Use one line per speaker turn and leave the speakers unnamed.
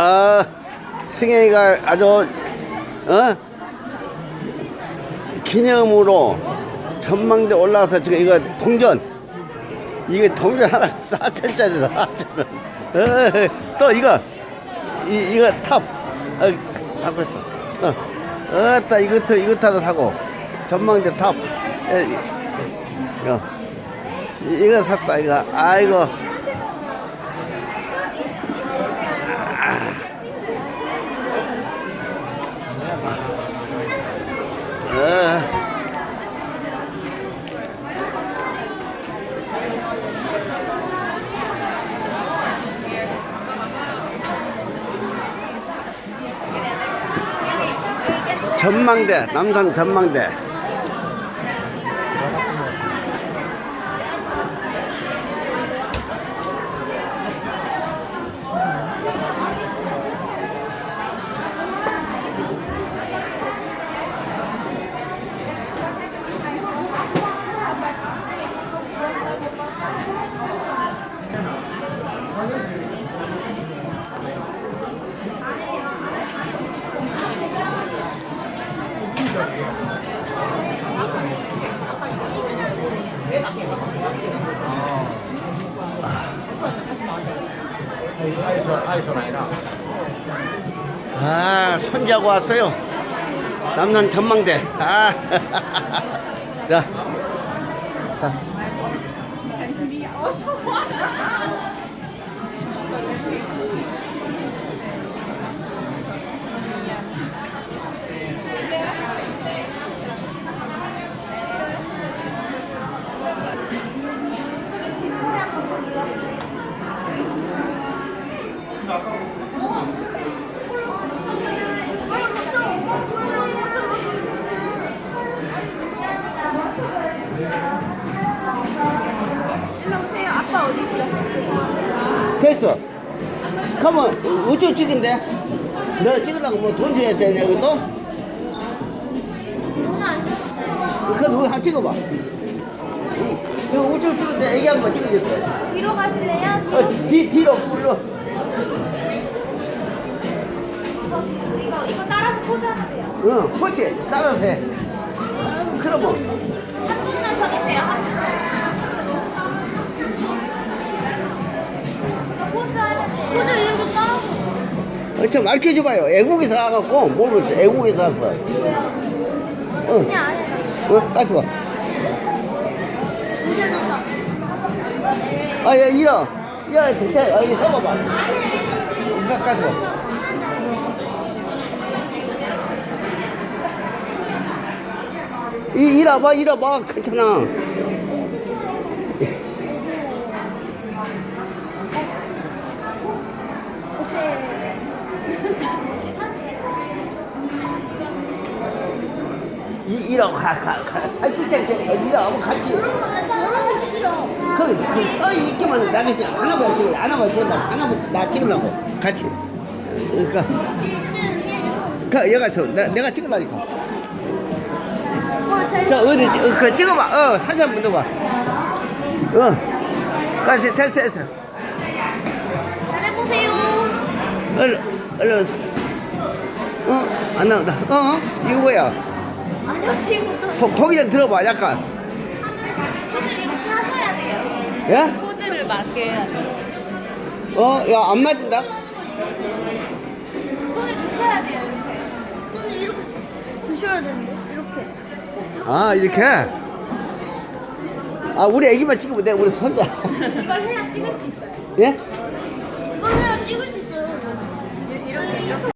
아, 승혜가 아주, 어? 기념으로 전망대 올라가서 지금 이거 동전. 이게 동전 하나 4천짜리다, 4천원. 어, 또 이거, 이, 이거 탑. 어, 있어. 어, 어, 따 이것도, 이것도 사고. 전망대 탑. 에, 이거. 이- 이거 샀다, 이거. 아이고. 전망대, 남산 전망대. 아, 손자고 왔어요. 남산 전망대. 아, 자, 자.
일로 오세요. 아빠 어디 있어?
됐어. 그러면 우측 찍은데? 너 찍으려고 뭐 돈 줘야 되냐고 또? 그럼 우리 한번 찍어봐. 이거 우측 찍은데 애기 한번 찍어줬어.
뒤로 가실래요?
어, 뒤, 뒤로, 물로.
이거 이거 따라서 포즈 하면 돼요.
응, 그렇지. 따라서 해. 그러면.
한 분만 서 계세요. 한
어, 좀 알려줘봐요. 애국에서 와갖고 모르겠어. 애국에서 왔어. 어,
그냥 안 해.
어, 가서 봐.
우리 아빠.
아, 야, 이러. 야, 됐다. 여기 서봐봐. 가, 가서 봐. 이, 이러봐, 이러봐. 괜찮아. 이, 이러고 가, 가, 가. 살찌짱, 이러고 같이.
저런 거 싫어.
그, 그, 서 있기만 해. 나겠지. 하나만 찍어. 하나만 찍어. 하나만 나 찍으려고. 같이.
이쯤
그, 여가서 나, 내가 찍으려니까.
어, 잘.
자, 어디, 찍- 어, 그, 찍어봐. 어, 사진 한번 넣어봐. 어. 가시, 됐어, 됐어.
잘해보세요.
얼른, 얼른. 어, 안 나온다. 어, 이거 뭐야?
아저씨부터
고, 고기 좀 들어봐, 약간.
손을 이렇게 하셔야 돼요.
예?
포즈를 맞게 해야 돼.
어, 야, 안 맞는다?
손을 드셔야 돼요, 이렇게. 손을 이렇게 드셔야 되는데, 이렇게.
아, 이렇게? 아, 우리 애기만 찍으면 돼, 우리 손자.
이걸 해야 찍을 수 있어요.
예?
이걸 해야 찍을 수